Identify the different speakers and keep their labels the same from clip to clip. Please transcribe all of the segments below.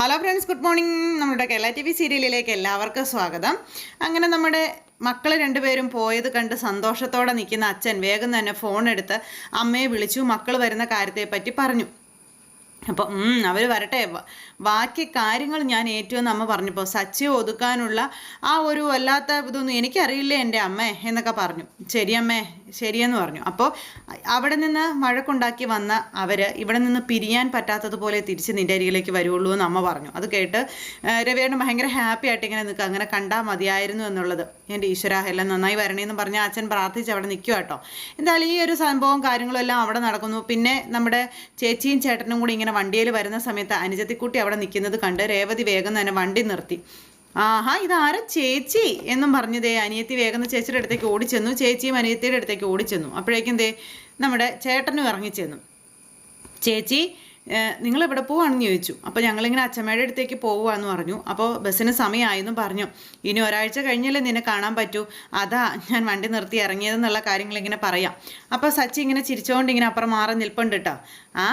Speaker 1: Hello friends good morning നമ്മുടെ Kerala T V സീരിയലിലേക്ക് എല്ലാവർക്കും സ്വാഗതം. അങ്ങനെ നമ്മുടെ മക്കൾ രണ്ടുപേരും പോയത് കണ്ട് സന്തോഷത്തോടെ നിൽക്കുന്ന അച്ഛൻ വേഗം തന്നെ ഫോൺ എടുത്ത് അമ്മയെ വിളിച്ചു. മക്കൾ വരുന്ന കാര്യത്തെപ്പറ്റി പറഞ്ഞു. അപ്പോൾ അവർ വരട്ടെ. ബാക്കി കാര്യങ്ങൾ ഞാൻ ഏറ്റവും അമ്മ പറഞ്ഞപ്പോൾ സച്ചി ഒതുക്കാനുള്ള ആ ഒരു വല്ലാത്ത ഇതൊന്നും എനിക്കറിയില്ല എന്റെ അമ്മേ എന്നൊക്കെ പറഞ്ഞു. ശരി ശരിയമ്മേ ശരിയെന്ന് പറഞ്ഞു. അപ്പോൾ അവിടെ നിന്ന് വഴക്കുണ്ടാക്കി വന്ന അവർ ഇവിടെ നിന്ന് പിരിയാൻ പറ്റാത്തതുപോലെ തിരിച്ച് നിന്റെ അരികിലേക്ക് വരുള്ളൂ എന്ന് അമ്മ പറഞ്ഞു. അത് കേട്ട് രവിയേട്ടൻ ഭയങ്കര ഹാപ്പി ആയിട്ട് ഇങ്ങനെ നിൽക്കുക. അങ്ങനെ കണ്ടാൽ മതിയായിരുന്നു എന്നുള്ളത്. എന്റെ ഈശ്വര എല്ലാം നന്നായി വരണേന്ന് പറഞ്ഞ് അച്ഛൻ പ്രാർത്ഥിച്ച് അവിടെ നിൽക്കുക കേട്ടോ. എന്തായാലും ഈ ഒരു സംഭവം കാര്യങ്ങളും എല്ലാം അവിടെ നടക്കുന്നു. പിന്നെ നമ്മുടെ ചേച്ചിയും ചേട്ടനും കൂടി ഇങ്ങനെ വണ്ടിയിൽ വരുന്ന സമയത്ത് അനുജത്തിക്കുട്ടി അവിടെ നിൽക്കുന്നത് കണ്ട് രേവതി വേഗം തന്നെ വണ്ടി നിർത്തി. ആഹാ ഇതാരാ ചേച്ചി? എന്നും പറഞ്ഞതേ അനിയത്തി വേഗം ചേച്ചിയുടെ അടുത്തേക്ക് ഓടിച്ചെന്നു. ചേച്ചിയും അനിയത്തിയുടെ അടുത്തേക്ക് ഓടിച്ചെന്നു. അപ്പോഴേക്കും ദേ നമ്മുടെ ചേട്ടനും ഇറങ്ങിച്ചെന്നു. ചേച്ചി നിങ്ങൾ എവിടെ പോവാണെന്ന് ചോദിച്ചു. അപ്പോൾ ഞങ്ങളിങ്ങനെ അച്ഛമ്മയുടെ അടുത്തേക്ക് പോവുകയെന്ന് പറഞ്ഞു. അപ്പോൾ ബസ്സിന് സമയമായെന്നും പറഞ്ഞു. ഇനി ഒരാഴ്ച കഴിഞ്ഞല്ലേ നിന്നെ കാണാൻ പറ്റൂ. അതാ ഞാൻ വണ്ടി നിർത്തി ഇറങ്ങിയതെന്നുള്ള കാര്യങ്ങൾ ഇങ്ങനെ പറയാം. അപ്പോൾ സച്ചി ഇങ്ങനെ ചിരിച്ചുകൊണ്ട് ഇങ്ങനെ അപ്പുറം മാറി നിൽപ്പുണ്ട് കേട്ടോ ആ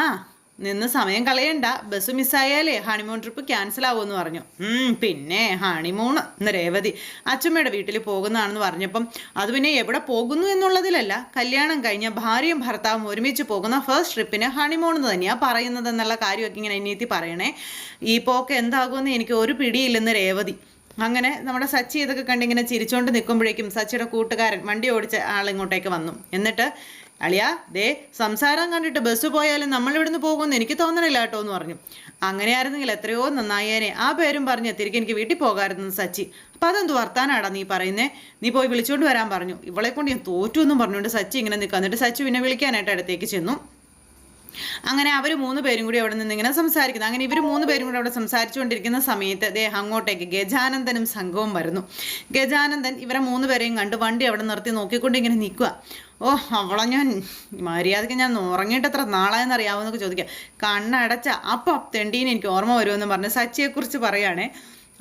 Speaker 1: നിന്ന് സമയം കളയണ്ട. ബസ് മിസ്സായാലേ ഹണിമൂൺ ട്രിപ്പ് ക്യാൻസൽ ആവുമെന്ന് പറഞ്ഞു. പിന്നെ ഹണിമൂൺ എന്ന് രേവതി അച്ഛമ്മയുടെ വീട്ടിൽ പോകുന്നതാണെന്ന് പറഞ്ഞപ്പം അത് പിന്നെ എവിടെ പോകുന്നു എന്നുള്ളതിലല്ല. കല്യാണം കഴിഞ്ഞ ഭാര്യയും ഭർത്താവും ഒരുമിച്ച് പോകുന്ന ഫസ്റ്റ് ട്രിപ്പിന് ഹണിമൂൺ എന്ന് തന്നെയാണ് പറയുന്നത് എന്നുള്ള കാര്യമൊക്കെ ഇങ്ങനെ എന്നീത്തി പറയണേ. ഈ പോക്ക് എന്താകുമെന്ന് എനിക്ക് ഒരു പിടിയില്ലെന്ന് രേവതി. അങ്ങനെ നമ്മുടെ സച്ചി ഇതൊക്കെ കണ്ടിങ്ങനെ ചിരിച്ചുകൊണ്ട് നിൽക്കുമ്പോഴേക്കും സച്ചിയുടെ കൂട്ടുകാരൻ വണ്ടി ഓടിച്ച ആളിങ്ങോട്ടേക്ക് വന്നു. എന്നിട്ട് അളിയാ ദേ സംസാരം കണ്ടിട്ട് ബസ് പോയാലും നമ്മൾ ഇവിടുന്ന് പോകുമെന്ന് എനിക്ക് തോന്നണില്ല കേട്ടോ എന്ന് പറഞ്ഞു. അങ്ങനെയായിരുന്നെങ്കിൽ എത്രയോ നന്നായേനെ. ആ പേരും പറഞ്ഞ് തിരികെ എനിക്ക് വീട്ടിൽ പോകാമായിരുന്നു സച്ചി. അപ്പം അതെന്ത് വർത്താനാടാ നീ പറയുന്നേ? നീ പോയി വിളിച്ചുകൊണ്ട് വരാൻ പറഞ്ഞു. ഇവളെ കൊണ്ട് ഞാൻ തോറ്റു എന്നും പറഞ്ഞുകൊണ്ട് സച്ചി ഇങ്ങനെ നിൽക്കുക എന്നിട്ട് സച്ചി പിന്നെ വിളിക്കാനായിട്ട് അടുത്തേക്ക് ചെന്നു. അങ്ങനെ അവർ മൂന്ന് പേരും കൂടി അവിടെ നിന്ന് ഇങ്ങനെ സംസാരിക്കുന്നു. അങ്ങനെ ഇവർ മൂന്ന് പേരും കൂടി അവിടെ സംസാരിച്ചുകൊണ്ടിരിക്കുന്ന സമയത്ത് ദേ അങ്ങോട്ടേക്ക് ഗജാനന്ദനും സംഘവും വരുന്നു. ഗജാനന്ദൻ ഇവരെ മൂന്ന് പേരെയും കണ്ട് വണ്ടി അവിടെ നിർത്തി നോക്കിക്കൊണ്ട് ഇങ്ങനെ നിൽക്കുക ഓ അവളെ ഞാൻ മര്യാദയ്ക്ക് ഞാൻ ഉറങ്ങിയിട്ട് എത്ര നാളായെന്ന് അറിയാവുന്നൊക്കെ ചോദിക്കാം കണ്ണടച്ച അപ്പം തെണ്ടീന് എനിക്ക് ഓർമ്മ വരുമെന്ന് പറഞ്ഞ് സച്ചിയെക്കുറിച്ച് പറയുകയാണേ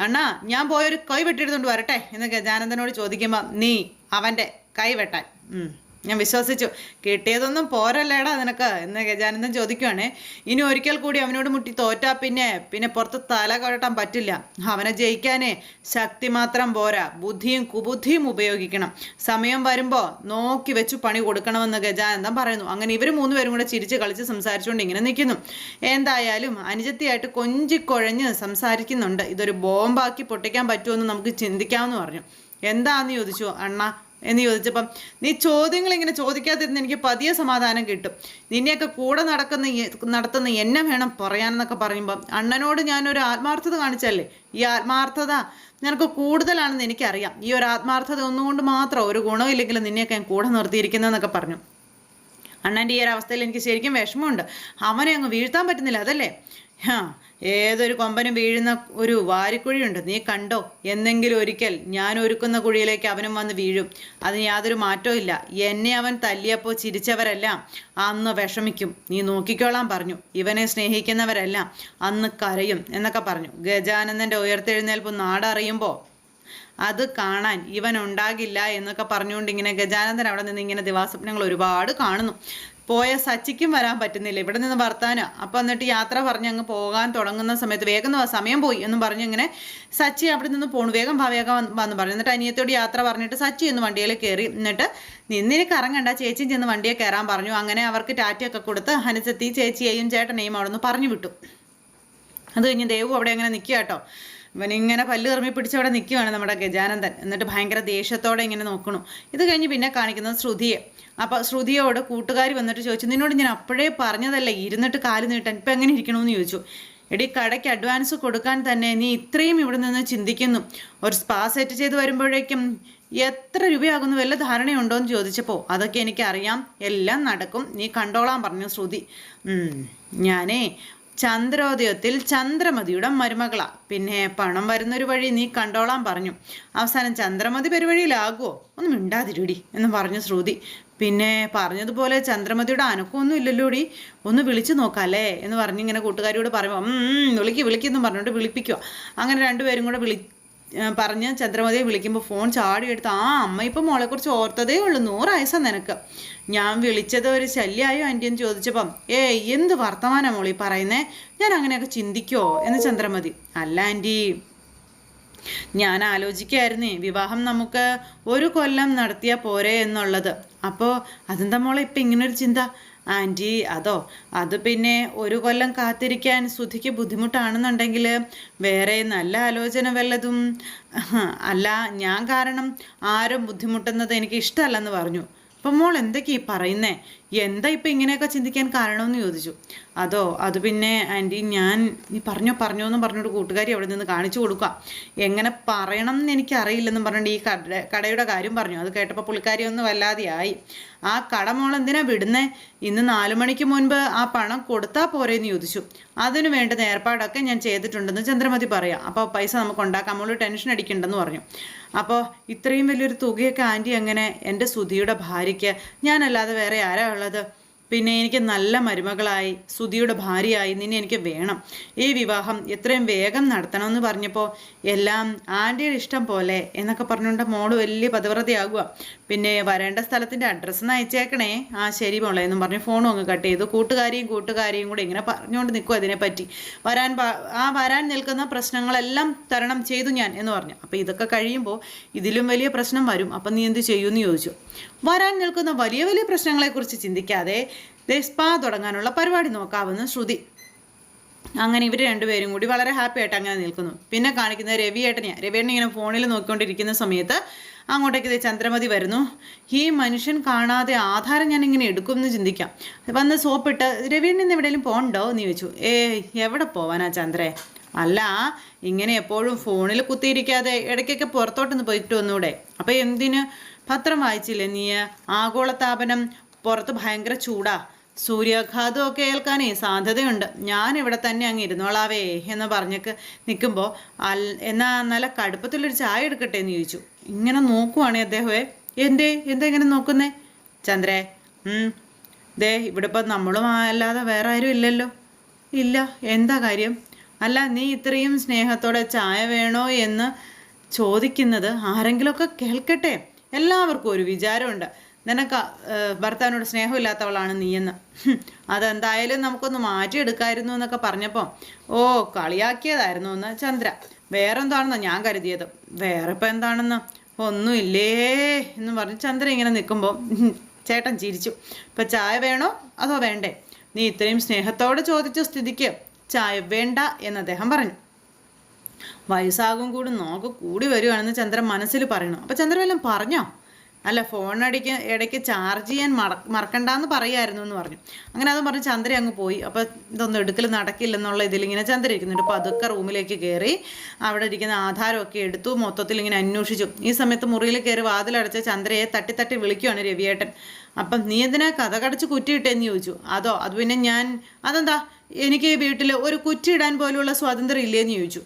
Speaker 1: അണ്ണാ ഞാൻ പോയൊരു കൈ വെട്ടിയെടുത്തോണ്ട് വരട്ടെ? എന്ന് ഗജാനന്ദനോട് ചോദിക്കുമ്പോൾ നീ അവന്റെ കൈ വെട്ടാൻ. ഞാൻ വിശ്വസിച്ചു. കിട്ടിയതൊന്നും പോരല്ലേടാ നിനക്ക് എന്ന് ഗജാനന്ദൻ ചോദിക്കുവാണേ. ഇനി ഒരിക്കൽ കൂടി അവനോട് മുട്ടി തോറ്റാ പിന്നെ പിന്നെ പുറത്ത് തല കൊരട്ടാൻ പറ്റില്ല. അവനെ ജയിക്കാനേ ശക്തി മാത്രം പോരാ. ബുദ്ധിയും കുബുദ്ധിയും ഉപയോഗിക്കണം. സമയം വരുമ്പോൾ നോക്കി വെച്ച് പണി കൊടുക്കണമെന്ന് ഗജാനന്ദൻ പറയുന്നു. അങ്ങനെ ഇവർ മൂന്നുപേരും കൂടെ ചിരിച്ച് കളിച്ച് സംസാരിച്ചുകൊണ്ട് ഇങ്ങനെ നിൽക്കുന്നു. എന്തായാലും അനുജത്തിയായിട്ട് കൊഞ്ചിക്കൊഴഞ്ഞ് സംസാരിക്കുന്നുണ്ട്. ഇതൊരു ബോംബാക്കി പൊട്ടിക്കാൻ പറ്റുമെന്ന് നമുക്ക് ചിന്തിക്കാമെന്ന് പറഞ്ഞു. എന്താന്ന് ചോദിച്ചു? അണ്ണ എന്ന് ചോദിച്ചപ്പം നീ ചോദ്യങ്ങൾ ഇങ്ങനെ ചോദിക്കാതിരുന്ന് എനിക്ക് പതിയെ സമാധാനം കിട്ടും. നിന്നെയൊക്കെ കൂടെ നടക്കുന്ന നടത്തുന്ന എന്നെ വേണം പറയാനെന്നൊക്കെ പറയുമ്പം അണ്ണനോട് ഞാനൊരു ആത്മാർത്ഥത കാണിച്ചല്ലേ ഈ ആത്മാർത്ഥത നിനക്ക് കൂടുതലാണെന്ന് എനിക്കറിയാം. ഈ ഒരു ആത്മാർത്ഥത ഒന്നുകൊണ്ട് മാത്രം ഒരു ഗുണമില്ലെങ്കിലും നിന്നെയൊക്കെ ഞാൻ കൂടെ നിർത്തിയിരിക്കുന്നതെന്നൊക്കെ പറഞ്ഞു. അണ്ണന്റെ ഈ ഒരു അവസ്ഥയിൽ എനിക്ക് ശരിക്കും വിഷമമുണ്ട്. അവനെ അങ്ങ് വീഴ്ത്താൻ പറ്റുന്നില്ല അതല്ലേ? ഹാ ഏതൊരു കൊമ്പനും വീഴുന്ന ഒരു വാരിക്കുഴിയുണ്ട്. നീ കണ്ടോ? എന്നെങ്കിലും ഒരിക്കൽ ഞാൻ ഒരുക്കുന്ന കുഴിയിലേക്ക് അവനും വന്ന് വീഴും. അതിന് യാതൊരു മാറ്റവും ഇല്ല. എന്നെ അവൻ തല്ലിയപ്പോൾ ചിരിച്ചവരെല്ലാം അന്ന് വിഷമിക്കും. നീ നോക്കിക്കോളാം പറഞ്ഞു. ഇവനെ സ്നേഹിക്കുന്നവരെല്ലാം അന്ന് കരയും എന്നൊക്കെ പറഞ്ഞു. ഗജാനന്ദന്റെ ഉയർത്തെഴുന്നേൽപ്പ് നാടറിയുമ്പോൾ അത് കാണാൻ ഇവൻ ഉണ്ടാകില്ല എന്നൊക്കെ പറഞ്ഞുകൊണ്ട് ഇങ്ങനെ ഗജാനന്ദൻ അവിടെ നിന്ന് ഇങ്ങനെ ദിവാസ്വപ്നങ്ങൾ ഒരുപാട് കാണുന്നു. പോയ സച്ചിക്കും വരാൻ പറ്റുന്നില്ല. ഇവിടെ നിന്ന് വർത്താനം. അപ്പം എന്നിട്ട് യാത്ര പറഞ്ഞ് അങ്ങ് പോകാൻ തുടങ്ങുന്ന സമയത്ത് വേഗം സമയം പോയി എന്നും പറഞ്ഞ് ഇങ്ങനെ സച്ചി അവിടെ നിന്ന് പോണു. വേഗം വാ വേഗം വന്ന് പറഞ്ഞു. എന്നിട്ട് അനിയത്തോട് യാത്ര പറഞ്ഞിട്ട് സച്ചി എന്ന് വണ്ടിയിൽ കയറി എന്നിട്ട് നിന്നിന് കറങ്ങണ്ട ചേച്ചി ചെന്ന് വണ്ടിയെ കയറാൻ പറഞ്ഞു. അങ്ങനെ അവർക്ക് ടാറ്റയൊക്കെ കൊടുത്ത് ഹനുസത്തി ചേച്ചിയെയും ചേട്ടനെയും അവിടെ നിന്ന് പറഞ്ഞു വിട്ടു. അത് കഴിഞ്ഞ് ദേവു അവിടെ അങ്ങനെ നിൽക്കുക കേട്ടോ. ഇവനിങ്ങനെ പല്ല് കറമി അവിടെ നിൽക്കുകയാണ് നമ്മുടെ ഗജാനന്ദൻ. എന്നിട്ട് ഭയങ്കര ദേഷ്യത്തോടെ ഇങ്ങനെ നോക്കണു. ഇത് കഴിഞ്ഞ് പിന്നെ കാണിക്കുന്നത് ശ്രുതിയെ. അപ്പോൾ ശ്രുതിയോട് കൂട്ടുകാർ വന്നിട്ട് ചോദിച്ചു നിന്നോട് ഞാൻ അപ്പോഴേ പറഞ്ഞതല്ലേ ഇരുന്നിട്ട് കാൽ നീട്ടാൻ? ഇപ്പം എങ്ങനെ ഇരിക്കണമെന്ന് ചോദിച്ചു. എടി കടയ്ക്ക് അഡ്വാൻസ് കൊടുക്കാൻ തന്നെ നീ ഇത്രയും ഇവിടെ നിന്ന് ചിന്തിക്കുന്നു. ഒരു സ്പാ സെറ്റ് ചെയ്ത് വരുമ്പോഴേക്കും എത്ര രൂപയാകുന്നു? വല്ല ധാരണയുണ്ടോ എന്ന് ചോദിച്ചപ്പോൾ അതൊക്കെ എനിക്കറിയാം. എല്ലാം നടക്കും. നീ കണ്ടോളാൻ പറഞ്ഞു ശ്രുതി. ഞാനേ ചന്ദ്രോദയത്തിൽ ചന്ദ്രമതിയുടെ മരുമകളാ. പിന്നെ പണം വരുന്നൊരു വഴി നീ കണ്ടോളാൻ പറഞ്ഞു. അവസാനം ചന്ദ്രമതി പെരുവഴിയിലാകുമോ ഒന്നും മിണ്ടാതിരുടി എന്ന് പറഞ്ഞു ശ്രുതി. പിന്നെ പറഞ്ഞതുപോലെ ചന്ദ്രമതിയുടെ അനക്കമൊന്നും ഇല്ലല്ലോടി. ഒന്ന് വിളിച്ചു നോക്കാല്ലേ എന്ന് പറഞ്ഞിങ്ങനെ കൂട്ടുകാരിയോട് പറയുമ്പോൾ വിളിക്ക് വിളിക്കുന്നു പറഞ്ഞുകൊണ്ട് വിളിപ്പിക്കുക അങ്ങനെ രണ്ടുപേരും കൂടെ വിളി പറഞ്ഞ് ചന്ദ്രമതിയെ വിളിക്കുമ്പോൾ ഫോൺ ചാടി എടുത്ത് ആ അമ്മ ഇപ്പം മോളെക്കുറിച്ച് ഓർത്തതേ ഉള്ളൂ നൂറായസം നിനക്ക്. ഞാൻ വിളിച്ചത് ഒരു ശല്യമായോ ആന്റി എന്ന് ചോദിച്ചപ്പം ഏ എന്ത് വർത്തമാനം മോളി പറയുന്നേ? ഞാൻ അങ്ങനെയൊക്കെ ചിന്തിക്കോ? എന്ന് ചന്ദ്രമതി അല്ല ആന്റി ഞാൻ ആലോചിക്കായിരുന്നേ വിവാഹം നമുക്ക് ഒരു കൊല്ലം നടത്തിയാൽ പോരെ എന്നുള്ളത്. അപ്പോൾ അതെന്താ മോളെ ഇപ്പം ഇങ്ങനൊരു ചിന്ത? ആന്റി അതോ? അത് പിന്നെ ഒരു കൊല്ലം കാത്തിരിക്കാൻ സുധിക്ക് ബുദ്ധിമുട്ടാണെന്നുണ്ടെങ്കിൽ വേറെ നല്ല ആലോചന വല്ലതും? അല്ല ഞാൻ കാരണം ആരും ബുദ്ധിമുട്ടുന്നത് എനിക്ക് ഇഷ്ടമല്ലെന്ന് പറഞ്ഞു. അപ്പം മോൾ എന്തൊക്കെയാ പറയുന്നേ? എന്താ ഇപ്പം ഇങ്ങനെയൊക്കെ ചിന്തിക്കാൻ കാരണമെന്ന് ചോദിച്ചു. അതോ അത് പിന്നെ ആന്റി ഞാൻ നീ പറഞ്ഞോ പറഞ്ഞോ എന്ന് പറഞ്ഞൊരു കൂട്ടുകാരി അവിടെ നിന്ന് കാണിച്ചു കൊടുക്കുക. എങ്ങനെ പറയണം എന്ന് എനിക്കറിയില്ലെന്നും പറഞ്ഞിട്ട് ഈ കട കടയുടെ കാര്യം പറഞ്ഞു. അത് കേട്ടപ്പോൾ പുള്ളിക്കാരി ഒന്ന് വല്ലാതെയായി. ആ കട മോൾ എന്തിനാ വിടുന്നേ? ഇന്ന് നാലു മണിക്ക് മുൻപ് ആ പണം കൊടുത്താൽ പോരേന്ന് ചോദിച്ചു. അതിനു വേണ്ടുന്ന ഏർപ്പാടൊക്കെ ഞാൻ ചെയ്തിട്ടുണ്ടെന്ന് ചന്ദ്രമതി പറയാം. അപ്പോൾ പൈസ നമുക്ക് ഉണ്ടാക്കാം. മോളൊരു ടെൻഷൻ അടിക്കണ്ടെന്ന് പറഞ്ഞു. അപ്പോൾ ഇത്രയും വലിയൊരു തുകയൊക്കെ ആന്റി അങ്ങനെ എന്റെ സുധിയുടെ ഭാര്യയ്ക്ക്. ഞാനല്ലാതെ വേറെ ആരാ ഉള്ളത് പിന്നെ എനിക്ക് നല്ല മരുമകളായി സുധിയുടെ ഭാര്യയായി നിന്നെ എനിക്ക് വേണം. ഈ വിവാഹം എത്രയും വേഗം നടത്തണമെന്ന് പറഞ്ഞപ്പോൾ എല്ലാം ആന്റിയുടെ ഇഷ്ടം പോലെ എന്നൊക്കെ പറഞ്ഞുകൊണ്ട് മോൾ വലിയ പതിവ്രതയാകുക പിന്നെ വരേണ്ട സ്ഥലത്തിന്റെ അഡ്രസ്സ് ഒന്ന് അയച്ചേക്കണേ. ആ ശരി മോളെ എന്നും പറഞ്ഞ് ഫോണും അങ്ങ് കട്ട് ചെയ്തു. കൂട്ടുകാരിയും കൂട്ടുകാരിയും കൂടെ ഇങ്ങനെ പറഞ്ഞുകൊണ്ട് നിൽക്കും അതിനെപ്പറ്റി വരാൻ ആ വരാൻ നിൽക്കുന്ന പ്രശ്നങ്ങളെല്ലാം തരണം ചെയ്തു ഞാൻ എന്ന് പറഞ്ഞു. അപ്പോൾ ഇതൊക്കെ കഴിയുമ്പോൾ ഇതിലും വലിയ പ്രശ്നം വരും. അപ്പം നീ എന്ത് ചെയ്യുമെന്ന് ചോദിച്ചു. വരാൻ നിൽക്കുന്ന വലിയ വലിയ പ്രശ്നങ്ങളെക്കുറിച്ച് ചിന്തിക്കാതെ ദേ സ്പാ തുടങ്ങാനുള്ള പരിപാടി നോക്കാവുന്ന ശ്രുതി. അങ്ങനെ ഇവർ രണ്ടുപേരും കൂടി വളരെ ഹാപ്പി ആയിട്ട് അങ്ങനെ നിൽക്കുന്നു. പിന്നെ കാണിക്കുന്നത് രവിയേട്ടനെയാണ് രവിയേട്ടൻ ഇങ്ങനെ ഫോണിൽ നോക്കിക്കൊണ്ടിരിക്കുന്ന സമയത്ത് അങ്ങോട്ടേക്ക് ദേ ചന്ദ്രമതി വരുന്നു. ഈ മനുഷ്യൻ കാണാതെ ആധാരം ഞാൻ ഇങ്ങനെ എടുക്കുമെന്ന് ചിന്തിക്കാം. വന്ന് സോപ്പിട്ട് രവിയേട്ടൻ ഇന്ന് എവിടെയെങ്കിലും പോകണ്ടോ എന്ന് ചോദിച്ചു. ഏ എവിടെ പോവാനാ ചന്ദ്രേ? അല്ല ഇങ്ങനെ എപ്പോഴും ഫോണിൽ കുത്തിയിരിക്കാതെ ഇടയ്ക്കൊക്കെ പുറത്തോട്ടൊന്ന് പോയിട്ട് വന്നൂടെ. അപ്പം എന്തിന്? പത്രം വായിച്ചില്ലേ നീ? ആഗോളതാപനം പുറത്ത് ഭയങ്കര ചൂടാ. സൂര്യാഘാതമൊക്കെ ഏൽക്കാനേ സാധ്യതയുണ്ട്. ഞാൻ ഇവിടെ തന്നെ അങ്ങ് ഇരുന്നോളാവേ എന്ന് പറഞ്ഞൊക്കെ നിൽക്കുമ്പോൾ അൽ എന്നാ നല്ല കടുപ്പത്തിലൊരു ചായ എടുക്കട്ടെ എന്ന് ചോദിച്ചു. ഇങ്ങനെ നോക്കുവാണേ അദ്ദേഹമേ എന്തേ? എന്താ ഇങ്ങനെ നോക്കുന്നേ? ചന്ദ്രേ ദേ ഇവിടെ ഇപ്പം നമ്മളും അല്ലാതെ വേറെ ആരും ഇല്ലല്ലോ. ഇല്ല എന്താ കാര്യം? അല്ല നീ ഇത്രയും സ്നേഹത്തോടെ ചായ വേണോ എന്ന് ചോദിക്കുന്നത് ആരെങ്കിലുമൊക്കെ കേൾക്കട്ടെ. എല്ലാവർക്കും ഒരു വിചാരമുണ്ട്. നിനക്ക് ഭർത്താവിനോട് സ്നേഹമില്ലാത്തവളാണ് നീയെന്ന്. അതെന്തായാലും നമുക്കൊന്ന് മാറ്റിയെടുക്കായിരുന്നു എന്നൊക്കെ പറഞ്ഞപ്പോൾ ഓ കളിയാക്കിയതായിരുന്നു എന്ന് ചന്ദ്ര. വേറെന്താണെന്നോ ഞാൻ കരുതിയത്. വേറെ ഇപ്പം എന്താണെന്ന് ഒന്നുമില്ലേ എന്ന് പറഞ്ഞ് ചന്ദ്ര ഇങ്ങനെ നിൽക്കുമ്പോൾ ചേട്ടൻ ചിരിച്ചു. ഇപ്പം ചായ വേണോ അതോ വേണ്ടേ? നീ ഇത്രയും സ്നേഹത്തോടെ ചോദിച്ച സ്ഥിതിക്ക് ചായ വേണ്ട എന്ന് അദ്ദേഹം പറഞ്ഞു. വയസ്സാകും കൂടി നോക്ക് കൂടി വരുവാണെന്ന് ചന്ദ്രൻ മനസ്സിൽ പറയണം. അപ്പോൾ ചന്ദ്രൻ വല്ലതും പറഞ്ഞോ? അല്ല ഫോൺ അടിക്ക് ഇടയ്ക്ക് ചാർജ് ചെയ്യാൻ മറ മറക്കണ്ടെന്ന് പറയായിരുന്നു എന്ന് പറഞ്ഞു. അങ്ങനെ അതും പറഞ്ഞ് ചന്ദ്ര അങ്ങ് പോയി. അപ്പോൾ ഇതൊന്നും എടുക്കൽ നടക്കില്ലെന്നുള്ള ഇതിലിങ്ങനെ ചന്ദ്ര ഇരിക്കുന്നുണ്ട്. അപ്പോൾ അതൊക്കെ റൂമിലേക്ക് കയറി അവിടെ ഇരിക്കുന്ന ആധാരമൊക്കെ എടുത്തു മൊത്തത്തിൽ ഇങ്ങനെ അന്വേഷിച്ചു. ഈ സമയത്ത് മുറിയിൽ കയറി വാതിലടച്ച ചന്ദ്രയെ തട്ടി തട്ടി വിളിക്കുവാണ് രവിയേട്ടൻ. അപ്പം നീ എന്തിനാ കഥ കടച്ച് കുറ്റിയിട്ടെന്ന് ചോദിച്ചു. അതോ അത് പിന്നെ ഞാൻ അതെന്താ? എനിക്ക് ഈ വീട്ടിൽ ഒരു കുറ്റിയിടാൻ പോലുള്ള സ്വാതന്ത്ര്യം ഇല്ലേന്ന് ചോദിച്ചു.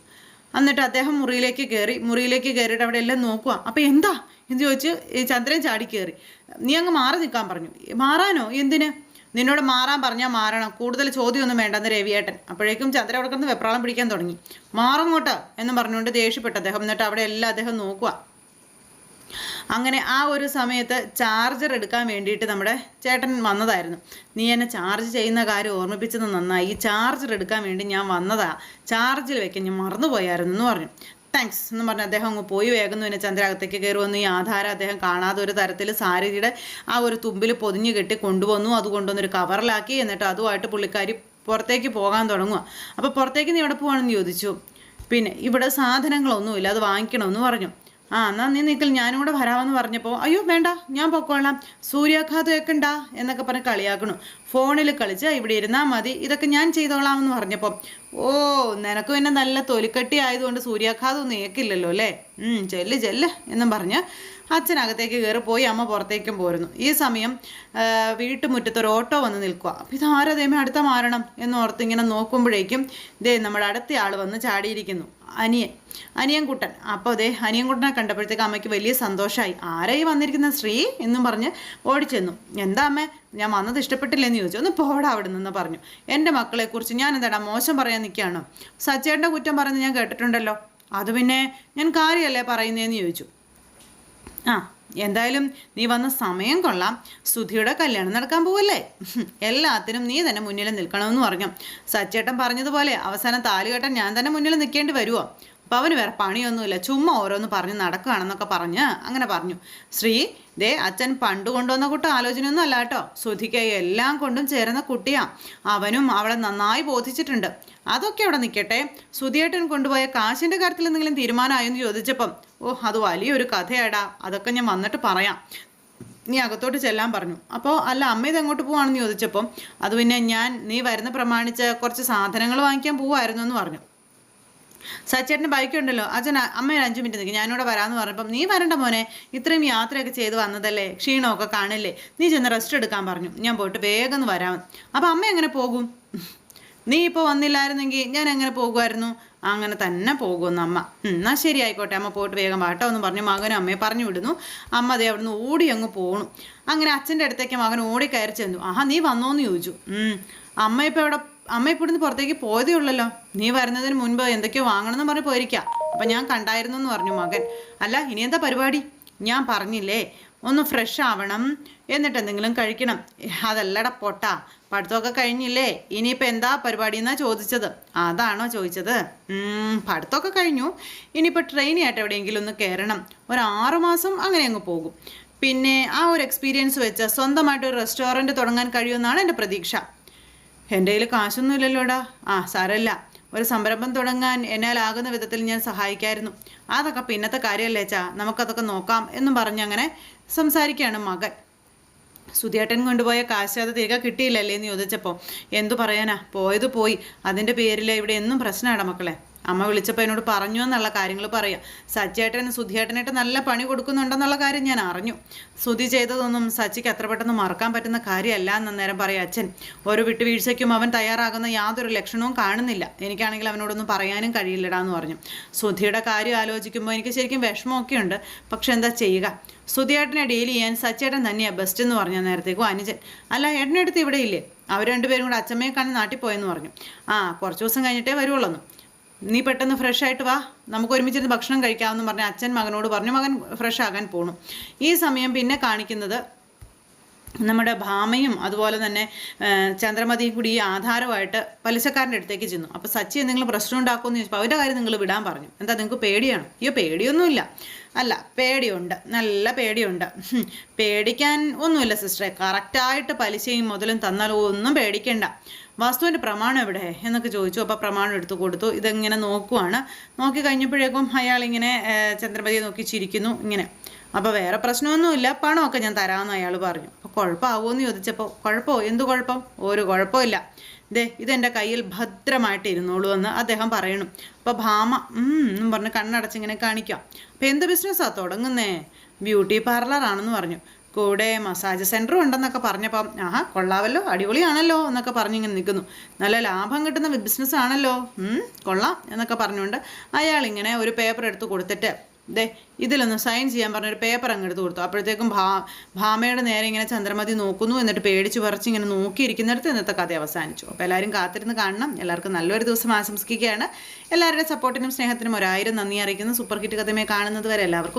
Speaker 1: എന്നിട്ട് അദ്ദേഹം മുറിയിലേക്ക് കയറി മുറിയിലേക്ക് കയറിയിട്ട് അവിടെ എല്ലാം നോക്കുക അപ്പം എന്താ? എന്ന് ചോദിച്ച് ചന്ദ്രൻ ചാടി കയറി നീ അങ്ങ് മാറി നിൽക്കാൻ പറഞ്ഞു. മാറാനോ? എന്തിന്? നിന്നോട് മാറാൻ പറഞ്ഞാൽ മാറണം. കൂടുതൽ ചോദ്യമൊന്നും വേണ്ടെന്ന് രവിയേട്ടൻ. അപ്പോഴേക്കും ചന്ദ്രൻ അവിടെ കിടന്ന് വെപ്രാളം പിടിക്കാൻ തുടങ്ങി. മാറങ്ങോട്ട് എന്ന് പറഞ്ഞുകൊണ്ട് ദേഷ്യപ്പെട്ടു അദ്ദേഹം എന്നിട്ട് അവിടെ എല്ലാം അദ്ദേഹം നോക്കുക. അങ്ങനെ ആ ഒരു സമയത്ത് ചാർജർ എടുക്കാൻ വേണ്ടിയിട്ട് നമ്മുടെ ചേട്ടൻ വന്നതായിരുന്നു. നീ എന്നെ ചാർജ് ചെയ്യുന്ന കാര്യം ഓർമ്മിപ്പിച്ചത് നന്നായി. ഈ ചാർജർ എടുക്കാൻ വേണ്ടി ഞാൻ വന്നതാ. ചാർജിൽ വെക്കാൻ ഞാൻ മറന്നുപോയായിരുന്നു എന്ന് പറഞ്ഞു. താങ്ക്സ് എന്ന് പറഞ്ഞ് അദ്ദേഹം അങ്ങ് പോയി. വേഗം തന്നെ ചന്ദ്രകത്തേക്ക് കയറി വന്നു. ഈ ആധാരം അദ്ദേഹം കാണാതെ ഒരു തരത്തിൽ സാരിയുടെ ആ ഒരു തുമ്പിൽ പൊതിഞ്ഞു കെട്ടി കൊണ്ടുവന്നു. അത് കൊണ്ടുവന്നൊരു കവറിലാക്കി. എന്നിട്ട് അതുമായിട്ട് പുള്ളിക്കാരി പുറത്തേക്ക് പോകാൻ തുടങ്ങുക. അപ്പോൾ പുറത്തേക്ക് നീ എവിടെ പോവാണെന്ന് ചോദിച്ചു. പിന്നെ ഇവിടെ സാധനങ്ങളൊന്നുമില്ല. അത് വാങ്ങിക്കണമെന്ന് പറഞ്ഞു. ആ എന്നാ നീ നിൽക്കൽ ഞാനും കൂടെ വരാമെന്ന് പറഞ്ഞപ്പോൾ അയ്യോ വേണ്ട ഞാൻ പൊക്കോളാം. സൂര്യാഘാതമൊക്കെ ഉണ്ടാ എന്നൊക്കെ പറഞ്ഞ് കളിയാക്കണു. ഫോണിൽ കളിച്ച് ഇവിടെ ഇരുന്നാൽ മതി ഇതൊക്കെ ഞാൻ ചെയ്തോളാം എന്ന് പറഞ്ഞപ്പോൾ ഓ നിനക്ക് പിന്നെ നല്ല തൊലിക്കട്ടി ആയതുകൊണ്ട് സൂര്യാഘാതം ഏക്കില്ലല്ലോ അല്ലേ? ചെല്ല് ചെല്ല് എന്നും പറഞ്ഞ് അച്ഛനകത്തേക്ക് കയറി പോയി അമ്മ പുറത്തേക്കും പോരുന്നു. ഈ സമയം വീട്ടുമുറ്റത്ത് ഒരു ഓട്ടോ വന്ന് നിൽക്കുക അപ്പം ഇതാരാ ദൈവം അടുത്ത മാറണം എന്നോർത്ത് ഇങ്ങനെ നോക്കുമ്പോഴേക്കും ദേ നമ്മുടെ അടുത്ത ആൾ വന്ന് ചാടിയിരിക്കുന്നു. അനിയൻ അനിയൻകുട്ടൻ. അപ്പോൾ ദേ അനിയൻകുട്ടനെ കണ്ടപ്പോഴത്തേക്ക് അമ്മയ്ക്ക് വലിയ സന്തോഷമായി. ആരായി വന്നിരിക്കുന്ന സ്ത്രീ എന്നും പറഞ്ഞ് ഓടിച്ചെന്നു. എന്താ അമ്മേ? ഞാൻ വന്നത് ഇഷ്ടപ്പെട്ടില്ലെന്ന് ചോദിച്ചു. ഒന്ന് പോടാ അവിടെ നിന്ന് പറഞ്ഞു. എന്റെ മക്കളെക്കുറിച്ച് ഞാൻ എന്താടാ മോശം പറയാൻ നിൽക്കുകയാണോ? സച്ചേട്ടന്റെ കുറ്റം പറയുന്നത് ഞാൻ കേട്ടിട്ടുണ്ടല്ലോ. അത് പിന്നെ ഞാൻ കാര്യമല്ലേ പറയുന്നതെന്ന് ചോദിച്ചു. ആ എന്തായാലും നീ വന്ന സമയം കൊള്ളാം. സുധിയുടെ കല്യാണം നടക്കാൻ പോവല്ലേ? എല്ലാത്തിനും നീ തന്നെ മുന്നിൽ നിൽക്കണമെന്ന് പറഞ്ഞു. സച്ചേട്ടൻ പറഞ്ഞതുപോലെ അവസാനം താലുകെട്ടൻ ഞാൻ തന്നെ മുന്നിൽ നിൽക്കേണ്ടി വരുമോ അപ്പം അവന് വേറെ പണിയൊന്നുമില്ല. ചുമ്മാ ഓരോന്ന് പറഞ്ഞ് നടക്കുകയാണെന്നൊക്കെ പറഞ്ഞ് അങ്ങനെ പറഞ്ഞു. ശ്രീ ദേ അച്ഛൻ പണ്ട് കൊണ്ടുവന്ന കുട്ടി ആലോചനയൊന്നും അല്ല കേട്ടോ. സുധിക്കായി എല്ലാം കൊണ്ടും ചേർന്ന കുട്ടിയാ. അവനും അവളെ നന്നായി ബോധിച്ചിട്ടുണ്ട്. അതൊക്കെ അവിടെ നിൽക്കട്ടെ. സുധിയേട്ടൻ കൊണ്ടുപോയ കാശിന്റെ കാര്യത്തിൽ എന്തെങ്കിലും തീരുമാനമായോ എന്ന് ചോദിച്ചപ്പം ഓ അത് വലിയൊരു കഥയടാ. അതൊക്കെ ഞാൻ വന്നിട്ട് പറയാം. നീ അകത്തോട്ട് ചെല്ലാൻ പറഞ്ഞു. അപ്പോൾ അല്ല അമ്മ ഇത് എങ്ങോട്ട് പോവാണെന്ന് ചോദിച്ചപ്പം അത് പിന്നെ ഞാൻ നീ വരുന്ന പ്രമാണിച്ച് കുറച്ച് സാധനങ്ങൾ വാങ്ങിക്കാൻ പോവായിരുന്നു എന്ന് പറഞ്ഞു. സച്ചേട്ടന്റെ ബൈക്ക് ഉണ്ടല്ലോ. അച്ഛൻ അമ്മ ഒരു അഞ്ച് മിനിറ്റ് നിൽക്കും ഞാനിവിടെ വരാമെന്ന് പറഞ്ഞപ്പം നീ വരണ്ട മോനെ. ഇത്രയും യാത്രയൊക്കെ ചെയ്ത് വന്നതല്ലേ? ക്ഷീണമൊക്കെ കാണില്ലേ? നീ ചെന്ന് റെസ്റ്റ് എടുക്കാൻ പറഞ്ഞു. ഞാൻ പോയിട്ട് വേഗം ഒന്ന് വരാം. അപ്പം അമ്മ എങ്ങനെ പോകും? നീ ഇപ്പോൾ വന്നില്ലായിരുന്നെങ്കിൽ ഞാൻ എങ്ങനെ പോകുമായിരുന്നു? അങ്ങനെ തന്നെ പോകുമെന്ന് അമ്മ. എന്നാൽ ശരി ആയിക്കോട്ടെ. അമ്മ പോയിട്ട് വേഗം വാട്ടോ എന്ന് പറഞ്ഞ് മകനും അമ്മയെ പറഞ്ഞു വിടുന്നു. അമ്മ അതേ അവിടുന്ന് ഓടി അങ്ങ് പോണു. അങ്ങനെ അച്ഛന്റെ അടുത്തേക്ക് മകൻ ഓടി കയറി ചെന്നു. ആഹാ നീ വന്നോന്ന് ചോദിച്ചു. "ഉം, അമ്മ ഇപ്പം ഇവിടെ അമ്മ ഇപ്പോൾ ഇവിടുന്ന് പുറത്തേക്ക് പോയതേ ഉള്ളല്ലോ. നീ വരുന്നതിന് മുൻപ് എന്തൊക്കെയോ വാങ്ങണമെന്ന് പറഞ്ഞ് പോയിരിക്കാം. അപ്പം ഞാൻ കണ്ടായിരുന്നു എന്ന് പറഞ്ഞു മകൻ. അല്ല ഇനി എന്താ പരിപാടി? ഞാൻ പറഞ്ഞില്ലേ. ഒന്ന് ഫ്രഷ് ആവണം. എന്നിട്ട് എന്തെങ്കിലും കഴിക്കണം. അതല്ലട പൊട്ട. പഠിത്തമൊക്കെ കഴിഞ്ഞില്ലേ? ഇനിയിപ്പോൾ എന്താ പരിപാടി എന്നാ ചോദിച്ചത്? അതാണോ ചോദിച്ചത്. പഠിത്തമൊക്കെ കഴിഞ്ഞു. ഇനിയിപ്പോൾ ട്രെയിനായിട്ട് എവിടെയെങ്കിലും ഒന്ന് കയറണം. ഒരു ആറ് മാസം അങ്ങനെ അങ്ങ് പോകും. പിന്നെ ആ ഒരു എക്സ്പീരിയൻസ് വെച്ച് സ്വന്തമായിട്ട് ഒരു റെസ്റ്റോറന്റ് തുടങ്ങാൻ കഴിയുമെന്നാണ് എന്റെ പ്രതീക്ഷ. എന്റെ കയ്യിൽ കാശൊന്നും ഇല്ലല്ലോടാ. ആ സാരല്ല ഒരു സംരംഭം തുടങ്ങാൻ എന്നാലാകുന്ന വിധത്തിൽ ഞാൻ സഹായിക്കായിരുന്നു. അതൊക്കെ പിന്നത്തെ കാര്യമല്ലേ ചാ നമുക്കതൊക്കെ നോക്കാം എന്നും പറഞ്ഞങ്ങനെ സംസാരിക്കുകയാണ് മകൻ. സുധിയേട്ടൻ കൊണ്ടുപോയ കാശ് അത് തിരികെ കിട്ടിയില്ലല്ലേ എന്ന് ചോദിച്ചപ്പോൾ എന്തു പറയാനാ? പോയത് പോയി. അതിന്റെ പേരിൽ ഇവിടെ എന്നും പ്രശ്നമാണ് മക്കളെ. അമ്മ വിളിച്ചപ്പോൾ എന്നോട് പറഞ്ഞു എന്നുള്ള കാര്യങ്ങൾ പറയാം. സച്ചേട്ടൻ സുധിയേട്ടനായിട്ട് നല്ല പണി കൊടുക്കുന്നുണ്ടെന്നുള്ള കാര്യം ഞാൻ അറിഞ്ഞു. സുധി ചെയ്തതൊന്നും സച്ചിക്ക് അത്ര പെട്ടെന്ന് മറക്കാൻ പറ്റുന്ന കാര്യമല്ല എന്നേരം പറയാം അച്ഛൻ ഒരു വിട്ടുവീഴ്ചയ്ക്കും അവൻ തയ്യാറാകുന്ന യാതൊരു ലക്ഷണവും കാണുന്നില്ല. എനിക്കാണെങ്കിൽ അവനോടൊന്നും പറയാനും കഴിയില്ലടാ എന്ന് പറഞ്ഞു. സുധിയുടെ കാര്യം ആലോചിക്കുമ്പോൾ എനിക്ക് ശരിക്കും വിഷമമൊക്കെ ഉണ്ട് പക്ഷെ എന്താ ചെയ്യുക? സുധിയേട്ടനെ ഡീൽ ചെയ്യാൻ സച്ചേട്ടൻ തന്നെയാണ് ബെസ്റ്റ് എന്ന് പറഞ്ഞ നേരത്തേക്കും. അനുജൻ. അല്ല ഏട്ടനടുത്ത് ഇവിടെ ഇല്ലേ? അവർ രണ്ടുപേരും കൂടെ അച്ഛമ്മയെ കാണാൻ നാട്ടിൽ പോയെന്ന് പറഞ്ഞു. ആ കുറച്ച് ദിവസം കഴിഞ്ഞിട്ടേ വരുവുള്ളൂ നീ പെട്ടെന്ന് ഫ്രഷ് ആയിട്ട് വാ. നമുക്ക് ഒരുമിച്ചിരുന്ന് ഭക്ഷണം കഴിക്കാമെന്ന് പറഞ്ഞ് അച്ഛൻ മകനോട് പറഞ്ഞു. മകൻ ഫ്രഷ് ആകാൻ പോണു. ഈ സമയം പിന്നെ കാണിക്കുന്നത് നമ്മുടെ ഭാമയും അതുപോലെ തന്നെ ചന്ദ്രമതിയും കൂടി ഈ ആധാരമായിട്ട് പലിശക്കാരന്റെ അടുത്തേക്ക് ചെന്നു. അപ്പോൾ സച്ചി എന്തെങ്കിലും പ്രശ്നം ഉണ്ടാക്കുമെന്ന് ചോദിച്ചപ്പോൾ അവരുടെ കാര്യം നിങ്ങൾ വിടാൻ പറഞ്ഞു. എന്താ നിങ്ങൾക്ക് പേടിയാണ്? അയ്യോ പേടിയൊന്നുമില്ല. അല്ല പേടിയുണ്ട്. നല്ല പേടിയുണ്ട്. പേടിക്കാൻ ഒന്നുമില്ല സിസ്റ്ററെ. കറക്റ്റായിട്ട് പലിശയും മുതലും തന്നാൽ ഒന്നും പേടിക്കണ്ട. വസ്തുവിന്റെ പ്രമാണം എവിടെ? എന്നൊക്കെ ചോദിച്ചു. അപ്പോൾ പ്രമാണം എടുത്തു കൊടുത്തു. ഇതെങ്ങനെ നോക്കുവാണ്. നോക്കി കഴിഞ്ഞപ്പോഴേക്കും അയാളിങ്ങനെ ഇങ്ങനെ ചന്ദ്രമതിയെ നോക്കി ചിരിക്കുന്നു. ഇങ്ങനെ. അപ്പോൾ വേറെ പ്രശ്നമൊന്നുമില്ല. പണമൊക്കെ ഞാൻ തരാമെന്ന് അയാൾ പറഞ്ഞു. അപ്പോൾ കുഴപ്പമാവുമെന്ന് ചോദിച്ചപ്പോൾ കുഴപ്പമോ? എന്ത് കുഴപ്പം? ഒരു കുഴപ്പമില്ല. ദേ ഇതെന്റെ കയ്യിൽ ഭദ്രമായിട്ട് ഇരുന്നോളൂ എന്ന് അദ്ദേഹം പറയണു. അപ്പോൾ ഭാമ എന്നും പറഞ്ഞ് കണ്ണടച്ചിങ്ങനെ കാണിക്കാം. അപ്പോൾ എന്ത് ബിസിനസ്സാണ് തുടങ്ങുന്നേ? ബ്യൂട്ടി പാർലറാണെന്ന് പറഞ്ഞു. കൂടെ മസാജ് സെന്ററും ഉണ്ടെന്നൊക്കെ പറഞ്ഞപ്പം ആഹാ കൊള്ളാവല്ലോ അടിപൊളിയാണല്ലോ എന്നൊക്കെ പറഞ്ഞിങ്ങനെ നിൽക്കുന്നു. നല്ല ലാഭം കിട്ടുന്ന ബിസിനസ്സാണല്ലോ. കൊള്ളാം എന്നൊക്കെ പറഞ്ഞുകൊണ്ട് അയാളിങ്ങനെ ഒരു പേപ്പർ എടുത്ത് കൊടുത്തിട്ട് ദേ ഇതിലൊന്ന് സൈൻ ചെയ്യാൻ പറഞ്ഞൊരു പേപ്പർ അങ്ങ് കൊടുത്തു. അപ്പോഴത്തേക്കും ഭാ ഭാമയുടെ നേരെ ഇങ്ങനെ ചന്ദ്രമതി നോക്കുന്നു എന്നിട്ട് പേടിച്ച് പറിച്ച് ഇങ്ങനെ നോക്കിയിരിക്കുന്നിടത്ത് ഇന്നത്തെ കഥ അവസാനിച്ചു. അപ്പോൾ എല്ലാവരും കാത്തിരുന്ന് കാണണം. എല്ലാവർക്കും നല്ലൊരു ദിവസം ആശംസിക്കുകയാണ്. എല്ലാവരുടെ സപ്പോർട്ടിനും സ്നേഹത്തിനും ഒരായിരം നന്ദി അറിയിക്കുന്നു. സൂപ്പർ ഹിറ്റ് കഥമേ കാണുന്നത് വരെ എല്ലാവർക്കും